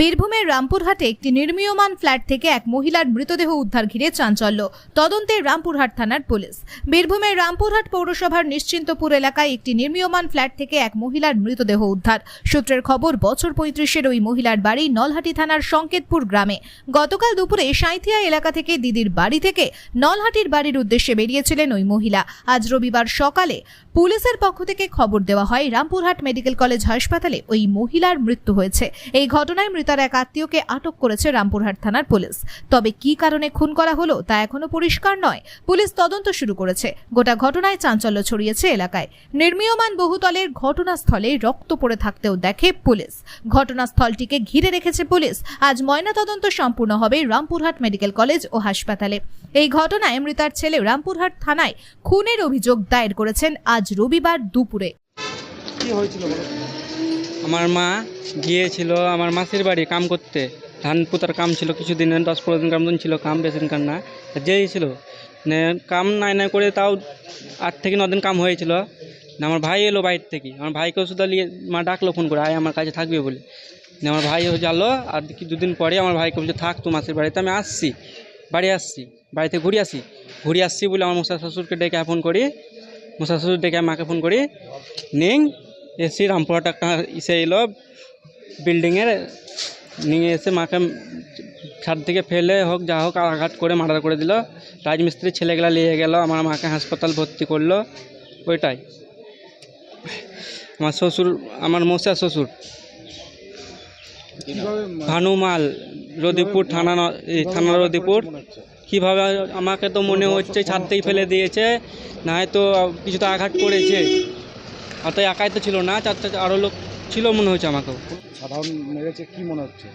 বীরভূমের রামপুরহাটে একটি নির্মীয়মান ফ্ল্যাট থেকে এক মহিলার মৃতদেহ উদ্ধার ঘিরে চাঞ্চল্য। তদন্তে রামপুরহাট থানার পুলিশ। বীরভূমের রামপুরহাট পৌরসভার নিশ্চিন্তপুর এলাকায় একটি নির্মীয়মান ফ্ল্যাট থেকে এক মহিলার মৃতদেহ উদ্ধার। সূত্রের খবর, বছর পঁয়ত্রিশের ওই মহিলার বাড়ি নলহাটি থানার সংকেতপুর গ্রামে। গতকাল দুপুরে সাঁইথিয়া এলাকা থেকে দিদির বাড়ি থেকে নলহাটির বাড়ির উদ্দেশ্যে বেরিয়েছিলেন ওই মহিলা। আজ রবিবার সকালে পুলিশের পক্ষ থেকে খবর দেওয়া হয়, রামপুরহাট মেডিকেল কলেজ হাসপাতালে ওই মহিলার মৃত্যু হয়েছে। এই ঘটনায় মৃতার এক আত্মীয়কে আটক করেছে রামপুরহাট থানার পুলিশ। তবে কি কারণে খুন করা হলো তা এখনও পরিষ্কার নয়। পুলিশ তদন্ত শুরু করেছে। গোটা ঘটনায় চাঞ্চল্য ছড়িয়েছে এলাকায়। নির্মীয়মান বহুতলের ঘটনাস্থলে রক্ত পড়ে থাকতেও দেখে পুলিশ। ঘটনাস্থলটিকে ঘিরে রেখেছে পুলিশ। আজ ময়নাতদন্ত সম্পূর্ণ হবে রামপুরহাট মেডিকেল কলেজ ও হাসপাতালে। এই ঘটনায় মৃতার ছেলে রামপুরহাট থানায় খুনের অভিযোগ দায়ের করেছেন আজ রবিবার দুপুরে। কি হয়েছিল আমার মা গিয়েছিল আমার মাসির বাড়ি কাম করতে। ধান পুতার কাম ছিল কিছুদিন দশ পনেরো দিন মতন ছিল কাম, বেশি দিনকার না। যেয়েছিল কাম নাই নাই করে তাও আট থেকে ন দিন কাম হয়েছিল। না, আমার ভাই এলো বাইরে থেকে। আমার ভাইকেও শুধু নিয়ে মা ডাকলো ফোন করে, আয় আমার কাছে থাকবে বলে। আমার ভাই জানলো, আর দুদিন পরে আমার ভাইকে বলছে, থাক তো মাসির বাড়িতে, আমি আসছি, বাড়ি আসছি, বাড়িতে ঘুরে আসি। ঘুরে আসছি বলে আমার মশা শ্বশুরকে ডেকে ফোন করি মশা শ্বশুর ডেকে মাকে ফোন করি, নিং এসি রামপুরহাট একটা ইসে এলো বিল্ডিংয়ের নিয়ে এসে মাকে ছাদ থেকে ফেলে হোক, যা হোক, আঘাত করে, মার্ডার করে দিল। রাজমিস্ত্রির ছেলেগুলো নিয়ে গেল, আমার মাকে হাসপাতাল ভর্তি করল, ওইটাই। আমার শ্বশুর, আমার মশা শ্বশুর। ভানুমাল, রদিপুর থানা থানা রদিপুর। কীভাবে আমাকে তো মনে হচ্ছে ছাদ থেকে ফেলে দিয়েছে না হয়তো কিছু তো আঘাত করেছে। আর তো একাই তো ছিল না চার চার আরও লোক ছিল মনে হচ্ছে আমাকেও। সাধারণ মেরেছে কি মনে হচ্ছে?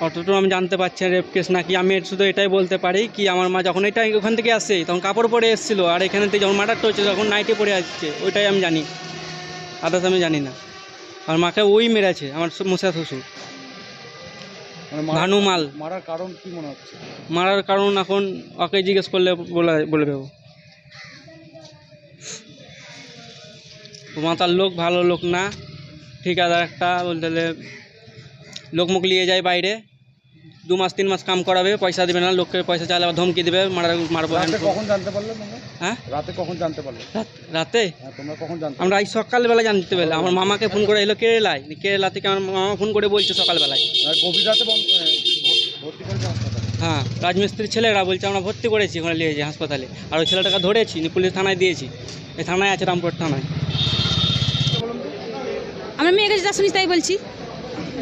অতটুকু আমি জানতে পারছি না রেপ কেস নাকি। আমি শুধু এটাই বলতে পারি কি আমার মা যখন এটা ওখান থেকে আসে তখন কাপড় পরে এসেছিল আর এখানে থেকে যখন মার্ডারটা হচ্ছে তখন নাইটে পরে আসছে ওইটাই আমি জানি। আদার্স আমি জানি না। আর মাকে ওই মেরেছে আমার মশা শ্বশুর। মানে মারা- ভানুমাল। মারার কারণ কি মনে হচ্ছে? মারার কারণ এখন ওকে জিজ্ঞেস করলে বলে বলে দেবো। মাতার লোক ভালো লোক না। ঠিকাদার একটা বলতে গেলে লোক মুখ নিয়ে যায় বাইরে। দু মাস তিন মাস কাম করাবে পয়সা দেবে না লোককে পয়সা চাইলে আবার ধমকি দেবে মারা মারবো কখন জানতে পারলে হ্যাঁ? রাতে কখন জানতে পারলে? রাতে হ্যাঁ তোমরা কখন জানতে আমরা এই সকালবেলা জানতে পেলাম আমার মামাকে ফোন করে এলো কেরালায় কেরালা থেকে আমার মামা ফোন করে বলছে সকালবেলায়। গভীর রাতে হ্যাঁ রাজমিস্ত্রির ছেলেরা বলছে আমরা ভর্তি করেছি ওখানে নিয়ে যাই হাসপাতালে। আর ওই ছেলেটাকে ধরেছি পুলিশ থানায় দিয়েছি। এই থানায় আছে রামপুর থানায়। আমার মেয়ের কাছে যা শুনিস তাই বলছি।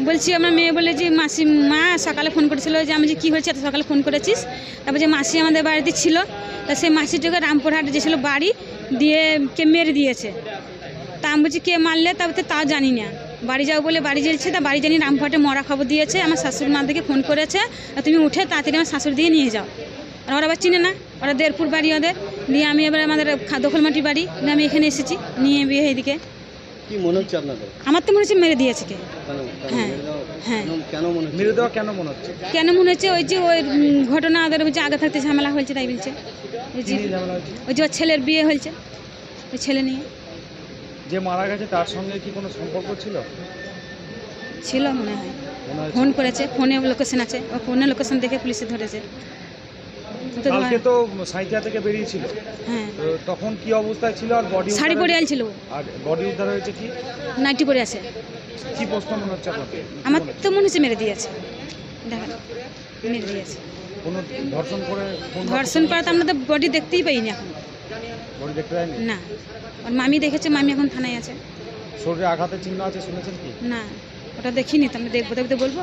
বলছি আমার মেয়ে বলে যে, মাসি, মা সকালে ফোন করেছিল যে, আমি যে কী হয়েছে, এত সকালে ফোন করেছিস? তারপর যে মাসি আমাদের বাড়িতে ছিল, তা সেই মাসিটাকে রামপুরহাটে ছিল বাড়ি দিয়ে কে মেরে দিয়েছে। তা আমি বলছি, কে মারলে? তারপর তো তাও জানি না। বাড়ি যাও বলে বাড়ি যেছে তা বাড়ি জানি রামপুরহাটে মরা খবর দিয়েছে, আমার শাশুড়ি মা থেকে ফোন করেছে তুমি উঠে তাড়াতাড়ি আমার শাশুড়ি দিয়ে নিয়ে যাও। আর ওরা আবার চিনে না, ওরা দেড়পুর বাড়ি ওদের। দিয়ে আমি এবার আমাদের দখলমাটি বাড়ি আমি এখানে এসেছি, নিয়ে বিয়ে এইদিকে কি মনে হচ্ছে আপনাদের? আমার তো মনে হচ্ছে মেরে দিয়েছে কে? হ্যাঁ হ্যাঁ। কেন মনে মেরে দেওয়া কেন মনে হচ্ছে? কেন মনে হচ্ছে ওই যে ওই ঘটনা ওদের বলছে আগে থাকতে ঝামেলা হয়েছে তাই বলছে। ওই যে? ওই যে ওর ছেলের বিয়ে হয়েছে ওই ছেলে নিয়ে। যে মারা গেছে তার সঙ্গে কি কোনো সম্পর্ক ছিল? ছিল মনে হয়। ফোন করেছে ফোনে লোকেশন আছে। ও ফোনে লোকেশন দেখে পুলিশে ধরেছে। তো কালকে তো সাইথিয়া থেকে বেরিয়েছিল। হ্যাঁ। তো তখন কি অবস্থায় ছিল আর বডি শাড়ি পরে আনছিল আর বডি উদ্ধার হয়েছে কি? নাইটি পরে আছে। কি প্রশ্ন মনে হচ্ছে আপনাদের আমার তো মনে হচ্ছে মেরে দিয়েছে। দেখা মেরে দিয়েছে। কোনো ধর্ষণ করে ধর্ষণ করা তো আমরা তো বডি দেখতেই পাইনি এখন। বডি দেখতে যায়নি না। আর মামি দেখেছে মামি এখন থানায় আছে। শরীরে আঘাতের চিহ্ন আছে শুনেছেন কি? না ওটা দেখিনি তো আমি দেখব দেখতে বলব?